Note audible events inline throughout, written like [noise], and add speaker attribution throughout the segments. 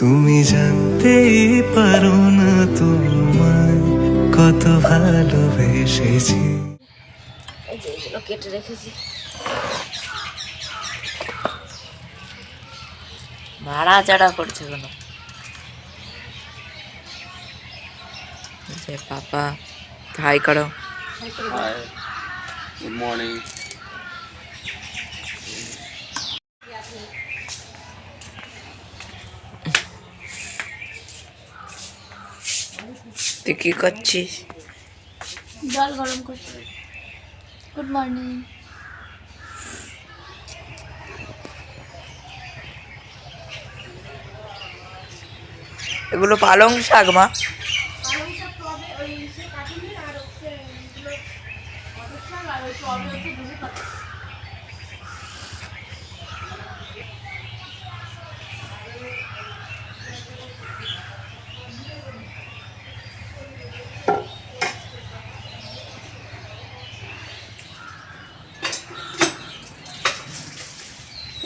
Speaker 1: তুমি জানতেই পারো না তোমায় কত ভালোবেসেছি
Speaker 2: এই কেটে রেখেছি ভাড়া চাড়া করছে কোনো যে পাপা হাই করো.
Speaker 3: Good morning.
Speaker 2: তুই কি করছিস?
Speaker 4: জল গরম করছি। গুড মর্নিং
Speaker 2: এগুলো পালং শাক মা।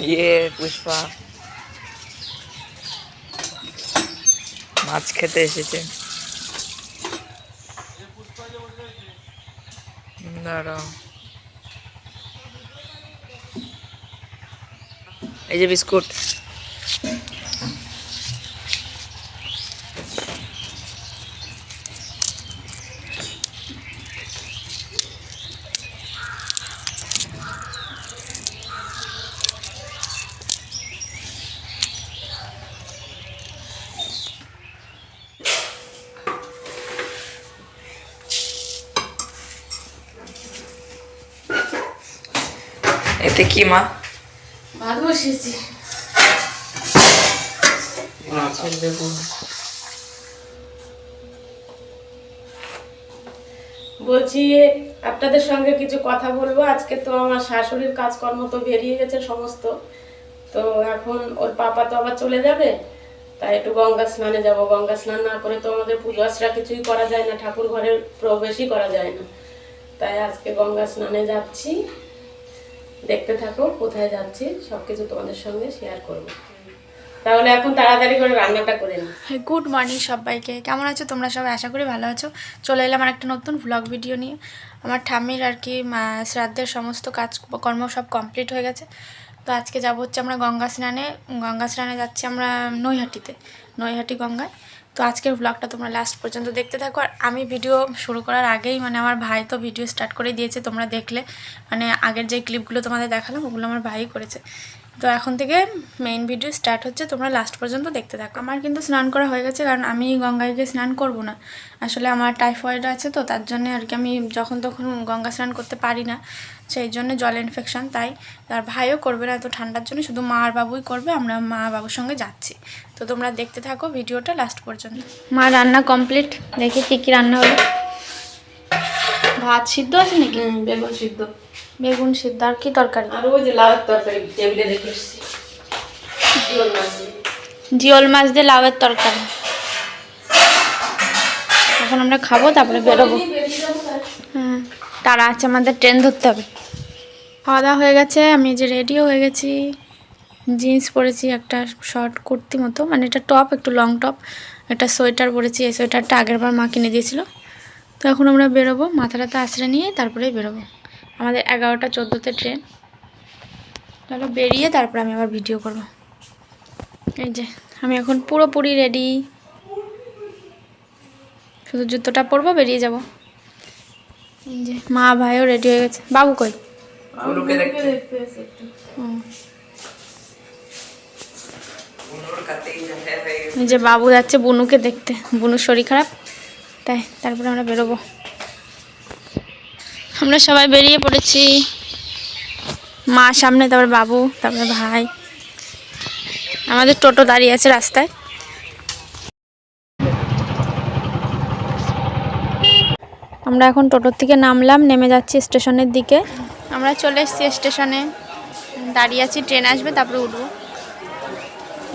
Speaker 2: ইয়ে পুষ্পা। মাছ খেতে এসেছে। দাঁড়াও। এই যে বিস্কুট। এতে কি মা
Speaker 4: ভাত বসিয়েছি
Speaker 5: বলছি আপনাদের সঙ্গে কিছু কথা বলব। আজকে তো আমার শাশুড়ির কাজকর্ম তো বেরিয়ে গেছে সমস্ত। তো এখন ওর পাপা তো আবার চলে যাবে তাই একটু গঙ্গা স্নানে যাব। গঙ্গা স্নান না করে তো আমাদের পুজো আশ্রা কিছুই করা যায় না ঠাকুর ঘরে প্রবেশই করা যায় না। তাই আজকে গঙ্গা স্নানে যাচ্ছি। দেখতে থাকো, কোথায় যাচ্ছি সব কিছু তোমাদের সঙ্গে শেয়ার করব। তাহলে এখন তাড়াতাড়ি করে রান্নাটা করে নিই
Speaker 4: গুড মর্নিং সবাইকে। কেমন আছো তোমরা সবাই? আশা করি ভালো আছো। চলে এলাম আর একটা নতুন ভ্লগ ভিডিও নিয়ে। আমার ঠাম্মির আর কি শ্রাদ্ধের সমস্ত কাজ, কর্ম সব কমপ্লিট হয়ে গেছে। তো আজকে যাব হচ্ছে আমরা গঙ্গা স্নানে গঙ্গা স্নানে যাচ্ছি আমরা নৈহাটিতে, নৈহাটি গঙ্গায়। তো আজকের ব্লগটা তোমরা লাস্ট পর্যন্ত দেখতে থাকো। আর আমি ভিডিও শুরু করার আগেই মানে আমার ভাই তো ভিডিও স্টার্ট করে দিয়েছে, তোমরা দেখলে। মানে আগের যে ক্লিপগুলো তোমাদের দেখালাম, ওগুলো আমার ভাই করেছে। তো এখন থেকে মেইন ভিডিও স্টার্ট হচ্ছে তোমরা লাস্ট পর্যন্ত দেখতে থাকো। আমার কিন্তু স্নান করা হয়ে গেছে কারণ আমি গঙ্গায় গিয়ে স্নান করব না। আসলে আমার টাইফয়েড আছে তো তার জন্য আর কি আমি যখন তখন গঙ্গা স্নান করতে পারি না সেই জন্য জল ইনফেকশন তাই। আর ভাইও করবে না এত ঠান্ডার জন্য শুধু মা আর বাবুই করবে আমরা মা বাবুর সঙ্গে যাচ্ছি। তো তোমরা দেখতে থাকো ভিডিওটা লাস্ট পর্যন্ত। মা রান্না কমপ্লিট দেখি কী কী রান্না হলো। ভাত সিদ্ধ আছে নাকি?
Speaker 5: বেগুন সিদ্ধ।
Speaker 4: বেগুন সিদ্ধ আর কি তরকারি?
Speaker 5: আর ওই যে লাউয়ের তরকারি টেবিলে রেখে এসেছি। জিওল মাছ দিয়ে।
Speaker 4: লাউয়ের তরকারি। এখন আমরা খাব তারপরে বেরোবো। হ্যাঁ তারা আছে আমাদের ট্রেন ধরতে হবে। খাওয়া দাওয়া হয়ে গেছে আমি যে রেডিও হয়ে গেছি। জিন্স পরেছি একটা শর্ট কুর্তি মতো মানে এটা টপ একটু লং টপ একটা সোয়েটার পরেছি এই সোয়েটারটা আগের বার মা কিনে দিয়েছিল। তো এখন আমরা বেরোবো মাথাটাতে আশ্রয় নিয়ে তারপরেই বেরোবো। আমাদের এগারোটা চোদ্দোতে ট্রেন। তাহলে বেরিয়ে তারপরে আমি আবার ভিডিও করব। এই যে আমি এখন পুরোপুরি রেডি শুধু জুতোটা পরবো বেরিয়ে যাব। এই যে মা ভাইও রেডি হয়ে গেছে। বাবু কই? যে বাবু যাচ্ছে বুনুকে দেখতে। বুনুর শরীর খারাপ। তাই তারপরে আমরা বেরোবো। আমরা সবাই বেরিয়ে পড়েছি। মা সামনে, তারপর বাবু, তারপরে ভাই। আমাদের টোটো দাঁড়িয়ে আছে রাস্তায়। আমরা এখন টোটোর থেকে নামলাম, নেমে যাচ্ছি স্টেশনের দিকে। আমরা চলে এসেছি স্টেশনে। দাঁড়িয়ে আছি, ট্রেন আসবে, তারপরে উঠবো।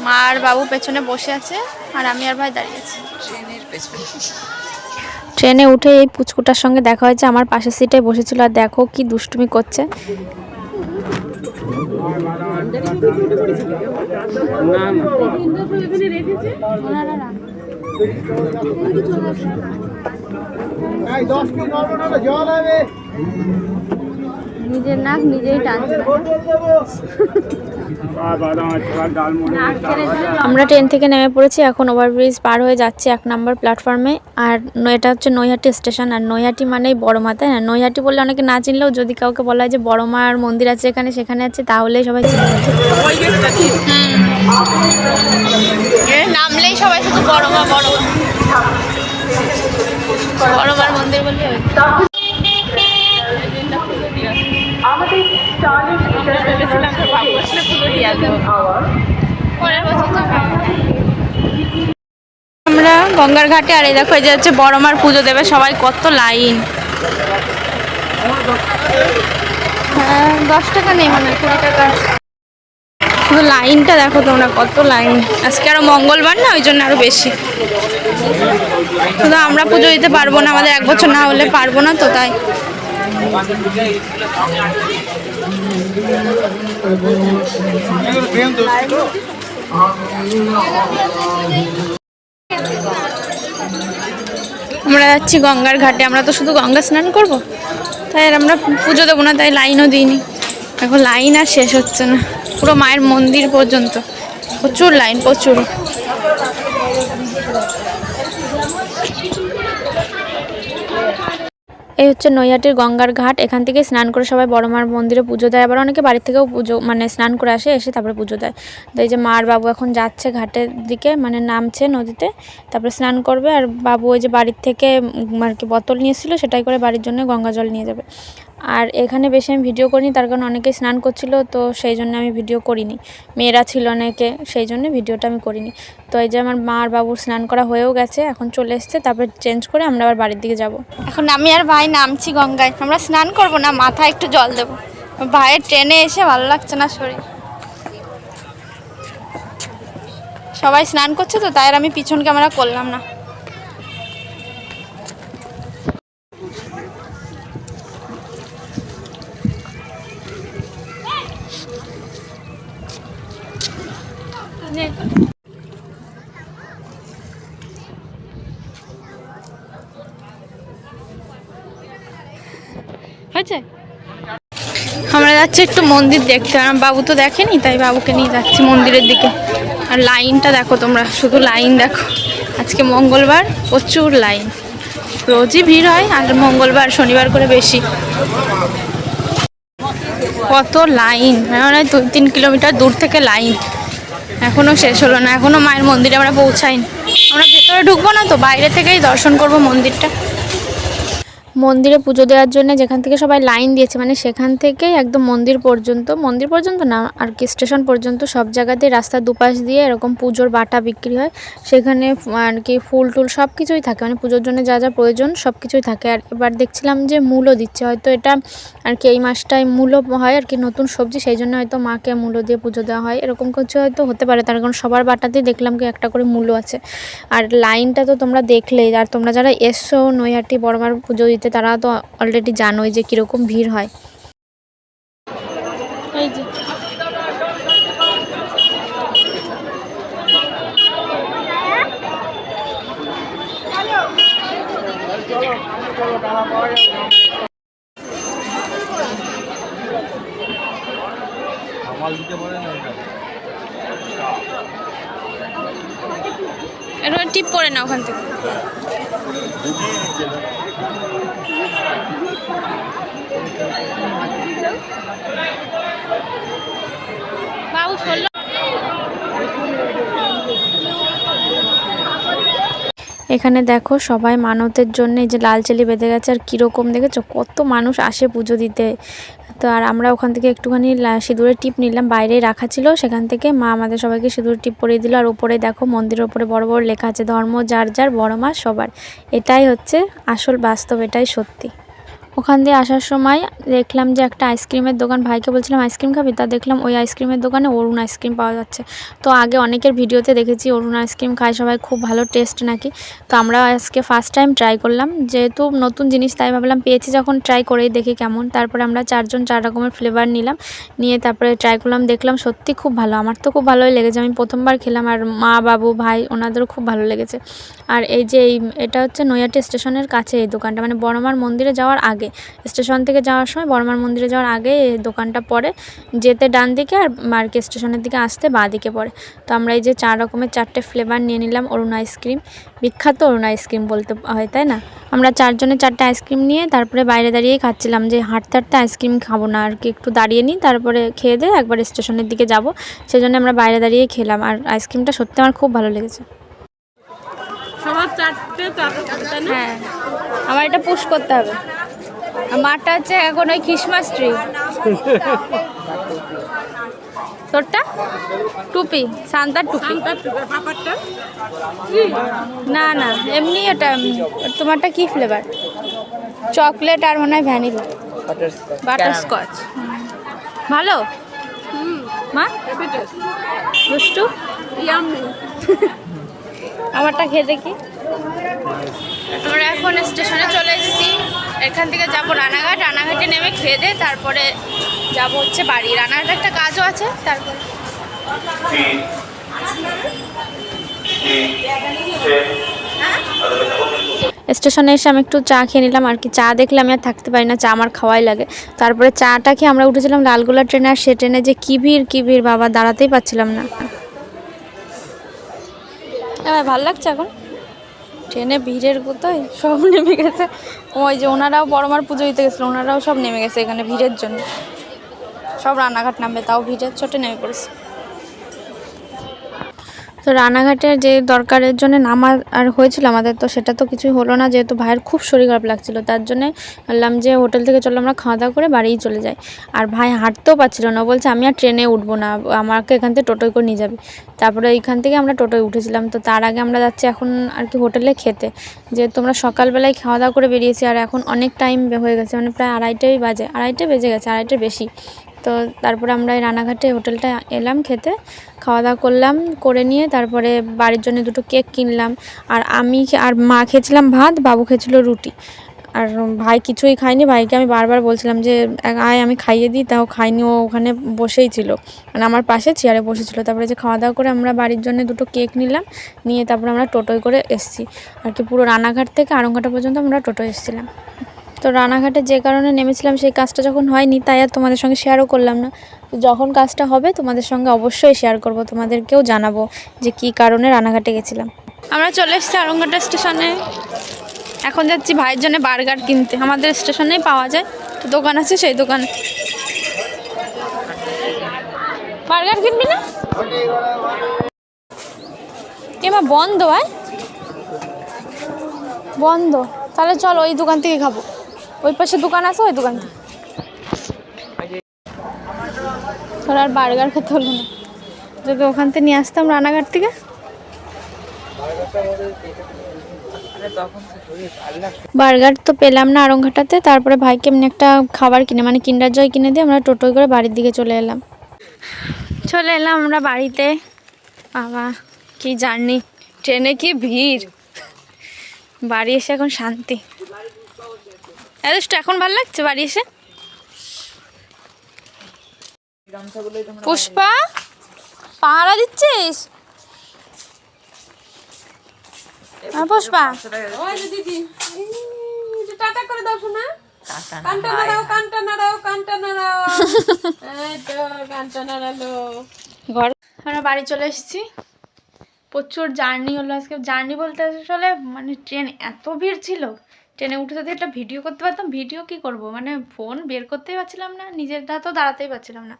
Speaker 4: মা আর বাবু পেছনে বসে আছে, আর আমি আর ভাই দাঁড়িয়ে আছি।
Speaker 2: ট্রেনের পেছনে।
Speaker 4: ট্রেনে উঠে এই পুচকুটার সঙ্গে দেখা হয়েছে আমার পাশের সিটে বসেছিল আর দেখো কি দুষ্টুমি করছে। নিজের নাক নিজেই টানছে। [laughs] [laughs] আমরা ট্রেন থেকে নেমে পড়েছি, এখন ওভারব্রিজ পার হয়ে যাচ্ছি এক নম্বর প্ল্যাটফর্মে আর এটা হচ্ছে নৈহাটি স্টেশন আর নৈহাটি মানেই বড় মা তাই না নৈহাটি বললে অনেকে না চিনলেও যদি কাউকে বলা হয় যে বড় মার মন্দির আছে এখানে, সেখানে আছে, তাহলেই সবাই চিনে নামলেই সবাই শুধু বড় মা বড় মা বড় মার মন্দির বললে আমরা গঙ্গার ঘাটে, আর এই দেখো, এই যে হচ্ছে বড় মার পুজো দেবে সবাই, কত লাইন। হ্যাঁ দশ টাকা নেই মানে কুড়ি টাকা। শুধু লাইনটা দেখো তোমরা, কত লাইন। আজকে আরও মঙ্গলবার না, ওই জন্য আরও বেশি। শুধু আমরা পুজো দিতে পারব না, আমাদের এক বছর না হলে পারব না তো, তাই। আমরা যাচ্ছি গঙ্গার ঘাটে। আমরা তো শুধু গঙ্গা স্নান করব? তাই আর আমরা পুজো দেবো না, তাই লাইনও দিইনি। এখন লাইন আর শেষ হচ্ছে না। পুরো মায়ের মন্দির পর্যন্ত। প্রচুর লাইন, প্রচুর। এই হচ্ছে নৈহাটির গঙ্গার ঘাট। এখান থেকে স্নান করে সবাই বড় মার মন্দিরে পুজো দেয়। আবার অনেকে বাড়ি থেকেও পুজো মানে স্নান করে আসে, এসে তারপরে পুজো দেয়। তো এই যে মার বাবু এখন যাচ্ছে ঘাটের দিকে মানে নামছে নদীতে। তারপরে স্নান করবে। আর বাবু ওই যে বাড়ির থেকে আর কি বোতল নিয়েছিল সেটাই করে বাড়ির জন্য গঙ্গা জল নিয়ে যাবে। আর এখানে বেশি আমি ভিডিও করিনি, তার কারণ অনেকেই স্নান করছিল, তো সেই জন্য আমি ভিডিও করিনি। মেয়েরা ছিল অনেকে, সেই জন্য ভিডিওটা আমি করিনি। তো এই যে আমার মা আর বাবুর স্নান করা হয়েও গেছে, এখন চলে এসছে, তারপর চেঞ্জ করে আমরা আবার বাড়ির দিকে যাব। এখন আমি আর ভাই নামছি গঙ্গায়, আমরা স্নান করব না, মাথায় একটু জল দেবো। ভাইয়ের ট্রেনে এসে ভালো লাগছে না শরীর। সবাই স্নান করছে তো, তাই আর আমি পিছন ক্যামেরা করলাম না হয়েছে আমরা যাচ্ছি একটু মন্দির দেখতে। আর বাবু তো দেখেনি, তাই বাবুকে নিয়ে যাচ্ছি মন্দিরের দিকে। আর লাইনটা দেখো তোমরা, শুধু লাইন দেখো। আজকে মঙ্গলবার, প্রচুর লাইন। রোজই ভিড় হয়, আর মঙ্গলবার, শনিবার করে বেশি। কত লাইন মানে দুই তিন কিলোমিটার দূর থেকে লাইন। এখনও শেষ হলো না, এখনও মায়ের মন্দিরে আমরা পৌঁছাইনি। আমরা ভেতরে ঢুকবো না তো, বাইরে থেকেই দর্শন করব মন্দিরটা। মন্দিরে পুজো দেওয়ার জন্য যেখান থেকে সবাই লাইন দিয়েছে মানে সেখান থেকেই একদম মন্দির পর্যন্ত মন্দির পর্যন্ত না, আর কি স্টেশন পর্যন্ত সব জায়গাতে রাস্তার দুপাশ দিয়ে এরকম পুজোর বাটা বিক্রি হয়। সেখানে আর কি ফুল টুল সব কিছুই থাকে মানে পুজোর জন্য যা যা প্রয়োজন সব কিছুই থাকে। আর এবার দেখছিলাম যে মূলও দিচ্ছে, হয়তো এটা আর কি এই মাসটায় মূলো হয় আর কি নতুন সবজি, সেই জন্য হয়তো মাকে মূলো দিয়ে পুজো দেওয়া হয়। এরকম কিছু হয়তো হতে পারে, তার কারণ সবার বাটাতেই দেখলাম কি একটা করে মূলো আছে। আর লাইনটা তো তোমরা দেখলেই, আর তোমরা যারা এসছো নৈহাটি বড়মার পুজো দিতে তারা তো অলরেডি জানোই যে কীরকম ভিড় হয়। এখানে দেখো সবাই মানতের জন্য এই যে লাল চেলি বেঁধে গেছে, আর কীরকম দেখেছ? কত মানুষ আসে পুজো দিতে। তো আর আমরা ওখান থেকে একটুখানি সিঁদুরের টিপ নিলাম, বাইরেই রাখা ছিল, সেখান থেকে মা আমাদের সবাইকে সিঁদুরের টিপ পরিয়ে দিল, আর উপরে দেখো মন্দিরের উপরে বড় বড় লেখা আছে, ধর্ম যার যার, বড় মা সবার। এটাই হচ্ছে আসল বাস্তব, এটাই সত্যি। ওখান দিয়ে আসার সময় দেখলাম যে একটা আইসক্রিমের দোকান, ভাইকে বলছিলাম, আইসক্রিম খাবি? তা দেখলাম ওই আইসক্রিমের দোকানে অরুণ আইসক্রিম পাওয়া যাচ্ছে। তো আগে অনেকের ভিডিওতে দেখেছি অরুণ আইসক্রিম খায় সবাই, খুব ভালো টেস্ট নাকি। তো আমরা আজকে ফার্স্ট টাইম ট্রাই করলাম, যেহেতু নতুন জিনিস, তাই ভাবলাম পেয়েছি যখন ট্রাই করেই দেখি কেমন। তারপরে আমরা চারজন চার রকমের ফ্লেভার নিলাম, নিয়ে তারপরে ট্রাই করলাম, দেখলাম সত্যি খুব ভালো। আমার তো খুব ভালোই লেগেছে। আমি প্রথমবার খেলাম আর মা, বাবু, ভাই, ওনাদেরও খুব ভালো লেগেছে। আর এই যে এই, এটা হচ্ছে নৈয়াটি স্টেশনের কাছে এই দোকানটা মানে বড়মার মন্দিরে যাওয়ার আগে। স্টেশন থেকে যাওয়ার সময় বড়মার মন্দিরে যাওয়ার আগে দোকানটা পড়ে যেতে ডান দিকে আর মার্কে স্টেশনের দিকে আসতে বাঁ দিকে পড়ে। তো আমরা এই যে চার রকমের চারটে ফ্লেভার নিয়ে নিলাম অরুণ আইসক্রিম বিখ্যাত অরুণ আইসক্রিম বলতে হয় তাই না? আমরা চারজনে চারটে আইসক্রিম নিয়ে তারপরে বাইরে দাঁড়িয়েই খাচ্ছিলাম যে হাঁটতে হাঁটতে আইসক্রিম খাব না আর কি একটু দাঁড়িয়ে নিই তারপরে খেয়ে দিয়ে একবার স্টেশনের দিকে যাব। সেই জন্য আমরা বাইরে দাঁড়িয়ে খেলাম আর আইসক্রিমটা সত্যি আমার খুব ভালো লেগেছে।
Speaker 5: না?
Speaker 4: হ্যাঁ। আমার এটা পুশ করতে হবে। মাঠটা হচ্ছে এখন ওই খ্রিসমাস ট্রি তোরটা? টুপি সান্তার টুপি। না না এমনি ওটা তোমারটা কি ফ্লেভার চকলেট আর মনে হয় ভ্যানিলা বাটারস্কচ ভালো? মা? দুষ্টু
Speaker 5: ইয়াম্মি [laughs]
Speaker 4: আমারটা খেয়ে দেখি। আমরা এখন স্টেশনে চলে এসেছি। এখান থেকে যাব রানাঘাট। রানাঘাটে নেমে খেয়ে দিয়ে তারপরে যাব হচ্ছে বাড়ি। রানাঘাটে একটা কাজও আছে তারপরে স্টেশনে এসে আমি একটু চা খেয়ে নিলাম। আর কি চা দেখলে আমি আর থাকতে পারি না চা আমার খাওয়াই লাগে। তারপরে চাটা খেয়ে আমরা উঠেছিলাম লালগোলা ট্রেনে। আর সে ট্রেনে যে কী ভিড় কী ভিড় বাবা দাঁড়াতেই পারছিলাম না। এবার ভালো লাগছে এখন? ট্রেনে ভিড়ের কোথায় সব নেমে গেছে। ওই যে ওনারাও বড়মার পুজো দিতে গেছিল, ওনারাও সব নেমে গেছে এখানে ভিড়ের জন্য। সব রান্নাঘাট নামবে, তাও ভিড়ের ছোটে নেমে পড়েছে। তো রানাঘাটের যে দরকারের জন্য নামা আর হয়েছিল আমাদের, তো সেটা তো কিছুই হলো না, যেহেতু ভাইয়ের খুব শরীর খারাপ লাগছিল। তার জন্যে বললাম যে হোটেল থেকে চলো, আমরা খাওয়া দাওয়া করে বাড়িই চলে যাই। আর ভাই হাঁটতেও পারছিল না বলছে আমি আর ট্রেনে উঠবো না, আমাকে এখান থেকে টোটোয় করে নিয়ে যাবে। তারপরে এইখান থেকে আমরা টোটোয় উঠেছিলাম, তো তার আগে আমরা যাচ্ছি এখন আর কি হোটেলে খেতে। যেহেতু আমরা সকালবেলায় খাওয়া দাওয়া করে বেরিয়েছি, আর এখন অনেক টাইম হয়ে গেছে মানে প্রায় আড়াইটাই বাজে আড়াইটে বেজে গেছে, আড়াইটার বেশি। তো তারপরে আমরা এই রানাঘাটে হোটেলটা এলাম খেতে খাওয়া দাওয়া করলাম, করে নিয়ে তারপরে বাড়ির জন্য দুটো কেক কিনলাম। আর আমি আর মা খেয়েছিলাম ভাত, বাবু খেয়েছিল রুটি। আর ভাই কিছুই খায়নি, ভাইকে আমি বারবার বলছিলাম যে আয়, আমি খাইয়ে দিই। তাও খাইনি ও ওখানে বসেই ছিল। মানে আমার পাশে চেয়ারে বসেছিল। তারপরে যে খাওয়া দাওয়া করে আমরা বাড়ির জন্য দুটো কেক নিলাম, নিয়ে তারপরে আমরা টোটোয় করে এসেছি। আর কি পুরো রানাঘাট থেকে আরংঘাটা পর্যন্ত আমরা টোটোয় এসেছিলাম। তো রানাঘাটে যে কারণে নেমেছিলাম, সেই কাজটা যখন হয়নি, তাই আর তোমাদের সঙ্গে শেয়ারও করলাম না। তো যখন কাজটা হবে, তোমাদের সঙ্গে অবশ্যই শেয়ার করব, তোমাদেরকেও জানাব যে কী কারণে রানাঘাটে গেছিলাম। আমরা চলে এসেছি আরংঘাটা স্টেশনে। এখন যাচ্ছি ভাইয়ের জন্য বার্গার কিনতে। আমাদের স্টেশনেই পাওয়া যায়, তো দোকান আছে সেই দোকানে। বার্গার কিনবি না? এমা বন্ধ হয় বন্ধ। তাহলে চল, ওই দোকান থেকে খাব। ওই পাশে দোকান আছে, ওই দোকান আর বার্গার খেতে হলো না। যদি ওখান থেকে নিয়ে আসতাম রানাঘাট থেকে। বার্গার তো পেলাম না আরংঘাটাতে তারপরে ভাইকে এমনি একটা খাবার কিনে মানে কিন্ডার জয় কিনে দিয়ে আমরা টোটোয় করে বাড়ির দিকে চলে এলাম। চলে এলাম আমরা বাড়িতে। বাবা, কি জার্নি। ট্রেনে কি ভিড়? বাড়ি এসে এখন শান্তি। এত এখন ভালো লাগছে? বাড়ি এসে? পুষ্পা পাহারা দিচ্ছিস? হ্যাঁ, পুষ্পা।
Speaker 5: দিদি। টাটা করে দাও শোনা কানটা নাড়াও কানটা নাড়াও কানটা নাড়াও। এই তো কানটা নাড়ালো।
Speaker 4: ঘর আমরা বাড়ি চলে এসেছি। প্রচুর জার্নি হলো আজকে। জার্নি বলতে আসলে মানে ট্রেন এত ভিড় ছিল। ট্রেনে উঠে যদি একটা ভিডিও করতে পারতাম, ভিডিও কি করব? মানে ফোন বের করতেই পারছিলাম না, নিজেরটা তো দাঁড়াতেই পারছিলাম না।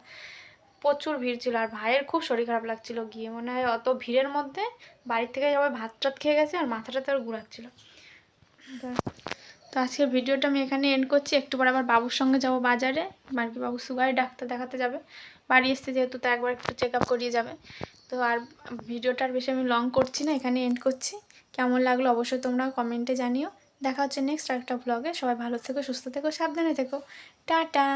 Speaker 4: প্রচুর ভিড় ছিল আর ভাইয়ের খুব শরীর খারাপ লাগছিল। গিয়ে মনে হয় অত ভিড়ের মধ্যে বাড়ির থেকে সবাই ভাত টাত খেয়ে গেছে আর মাথাটা তার ঘুরাচ্ছিল। তো- আজকের ভিডিওটা আমি এখানে এন্ড করছি। একটু পর আবার বাবুর সঙ্গে যাব বাজারে। মার্কি বাবু সুগারে ডাক্তার দেখাতে যাবে। বাড়ি এসতে যেহেতু তো একবার একটু চেক আপ করিয়ে যাবে। তো আর ভিডিওটার বেশি আমি লং করছি না, এখানে এন্ড করছি। কেমন লাগল অবশ্যই তোমরা কমেন্টে জানিও। দেখা হচ্ছে নেক্সট আরেকটা ব্লগে সবাই ভালো থেকো সুস্থ থেকো সাবধানে থেকো। টাটা!